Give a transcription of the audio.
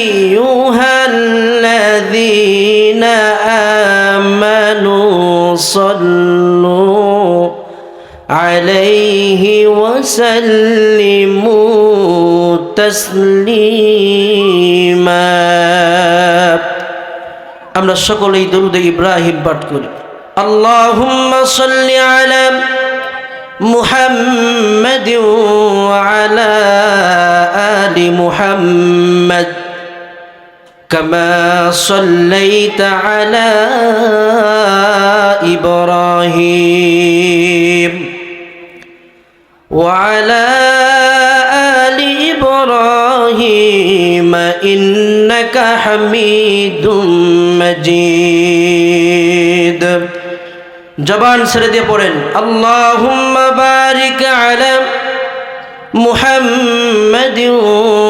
أيها الذين آمنوا صلوا عليه وسلموا تسليما আমরা সকলেই দরুদ ইব্রাহিম পাঠ করি আল্লাহুম্মা সাল্লি আলা محمد وعلى آل محمد كما صليت على إبراهيم وعلى آل إبراهيم إنك حميد مجيد জবান ছেড়ে দিয়ে পড়েন আল্লাহুম্মা বারিক আলা মুহাম্মাদ ওয়া আলা